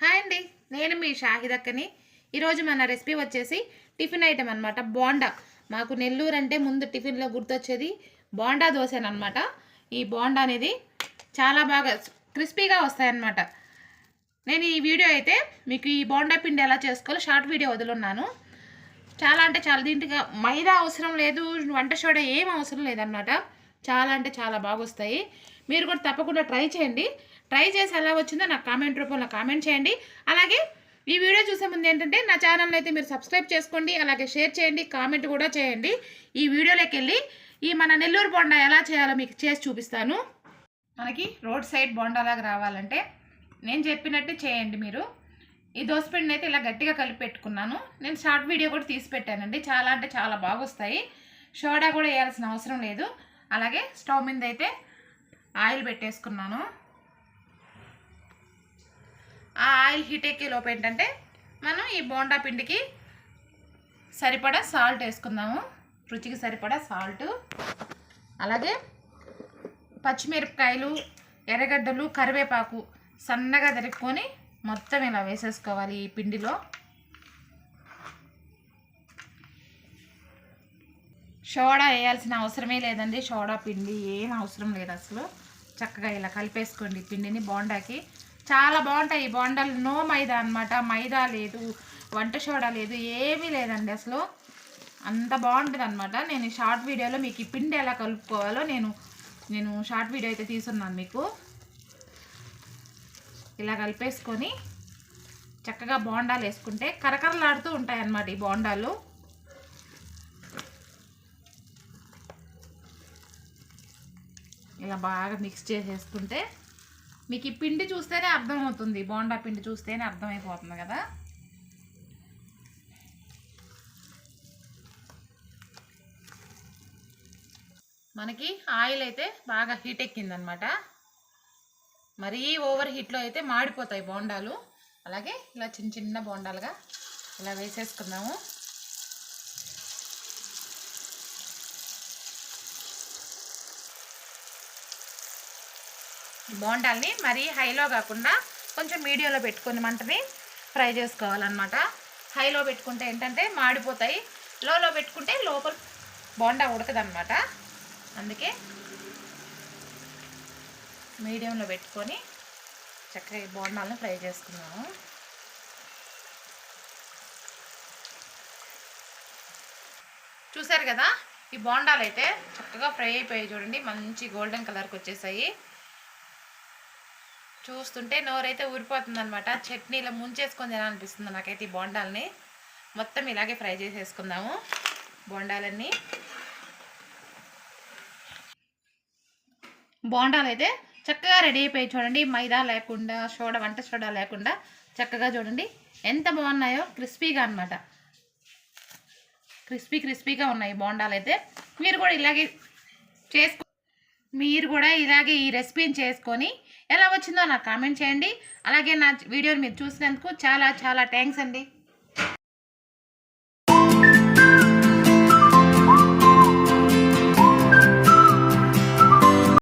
Hi అండి నేను మీ షాహిదక్కని ఈరోజు మన రెసిపీ వచ్చేసి టిఫిన్ ఐటెం అనమాట బోండా. మాకు నెల్లూరు అంటే ముందు టిఫిన్లో గుర్తొచ్చేది బోండా దోశనమాట ఈ బోండా అనేది చాలా బాగా క్రిస్పీగా వస్తాయన్నమాట. నేను ఈ వీడియో అయితే మీకు ఈ బోండా పిండి ఎలా చేసుకోవాలో షార్ట్ వీడియో వదులున్నాను. చాలా అంటే చాలా దీంట్లో మైదా అవసరం లేదు వంట సోడా ఏం అవసరం లేదన్నమాట. చాలా అంటే చాలా బాగా వస్తాయి. మీరు కూడా తప్పకుండా ట్రై చేయండి. ట్రై చేసి ఎలా వచ్చిందో నాకు కామెంట్ రూపంలో కామెంట్ చేయండి. అలాగే ఈ వీడియో చూసే ముందు ఏంటంటే నా ఛానల్ అయితే మీరు సబ్స్క్రైబ్ చేసుకోండి అలాగే షేర్ చేయండి కామెంట్ కూడా చేయండి. ఈ వీడియోలోకి వెళ్ళి ఈ మన నెల్లూరు బోండా ఎలా చేయాలో మీకు చేసి చూపిస్తాను. మనకి రోడ్ సైడ్ బోండాలాగా రావాలంటే నేను చెప్పినట్టు చేయండి మీరు. ఈ దోసపిండిని అయితే ఇలా గట్టిగా కలిపి పెట్టుకున్నాను. నేను షార్ట్ వీడియో కూడా తీసి పెట్టానండి. చాలా అంటే చాలా బాగా వస్తాయి సోడా కూడా వేయాల్సిన అవసరం లేదు. అలాగే స్టవ్ మీద అయితే ఆయిల్ పెట్టేసుకున్నాను. ఆ ఆయిల్ హీట్ ఎక్కే లోపు ఏంటంటే మనం ఈ బోండా పిండికి సరిపడా సాల్ట్ వేసుకుందాము. రుచికి సరిపడా సాల్ట్. అలాగే పచ్చిమిరపకాయలు ఎర్రగడ్డలు కరివేపాకు సన్నగా తరుక్కొని మొత్తం ఇలా వేసేసుకోవాలి ఈ పిండిలో. సోడా వేయాల్సిన అవసరమే లేదండి. సోడా పిండి ఏం అవసరం లేదు అసలు. చక్కగా ఇలా కలిపేసుకోండి పిండిని బోండాకి. చాలా బాగుంటాయి ఈ బోండాలు. నో మైదా అనమాట మైదా లేదు వంట సోడా లేదు ఏమీ లేదండి అసలు. అంత బాగుంటుంది అనమాట నేను షార్ట్ వీడియోలో మీకు ఈ పిండి ఎలా కలుపుకోవాలో నేను నేను షార్ట్ వీడియో అయితే తీసున్నాను మీకు. ఇలా కలిపేసుకొని చక్కగా బోండాలు వేసుకుంటే కరకరలాడుతూ ఉంటాయి అన్నమాట ఈ బోండాలు. ఇలా బాగా మిక్స్ చేసేసుకుంటే మీకు ఈ పిండి చూస్తేనే అర్థమవుతుంది. బోండా పిండి చూస్తేనే అర్థమైపోతుంది కదా. మనకి ఆయిల్ అయితే బాగా హీట్ ఎక్కిందనమాట. మరీ ఓవర్ హీట్లో అయితే మాడిపోతాయి బోండాలు. అలాగే ఇలా చిన్న చిన్న బోండాలుగా ఇలా వేసేసుకుందాము. బోండాల్ని మరీ హైలో కాకుండా కొంచెం మీడియంలో పెట్టుకొని మంటని ఫ్రై చేసుకోవాలన్నమాట. హైలో పెట్టుకుంటే ఏంటంటే మాడిపోతాయి. లోలో పెట్టుకుంటే లోపల బోండా ఉడకదనమాట అందుకే మీడియంలో పెట్టుకొని చక్కగా ఈ బోండాలను ఫ్రై చేసుకున్నాము. చూసారు కదా? ఈ బోండాలు అయితే చక్కగా ఫ్రై అయిపోయాయి చూడండి. మంచి గోల్డెన్ కలర్కి వచ్చేసాయి. చూస్తుంటే నోరైతే ఊరిపోతుంది అనమాట చట్నీలో ముంచేసుకొని తినాలనిపిస్తుంది నాకైతే ఈ బోండాలని. మొత్తం ఇలాగే ఫ్రై చేసేసుకుందాము బోండాలన్నీ. బోండాలు అయితే చక్కగా రెడీ అయిపోయి చూడండి. మైదా లేకుండా సోడా వంట సోడా లేకుండా చక్కగా చూడండి. ఎంత బాగున్నాయో క్రిస్పీగా అనమాట క్రిస్పీ క్రిస్పీగా ఉన్నాయి బోండాలు అయితే మీరు కూడా ఇలాగే చేసుకో మీరు కూడా ఇలాగే ఈ రెసిపీని చేసుకొని ఎలా వచ్చిందో నాకు కామెంట్ చేయండి. అలాగే నా వీడియోని మీరు చూసినందుకు చాలా చాలా థ్యాంక్స్ అండి.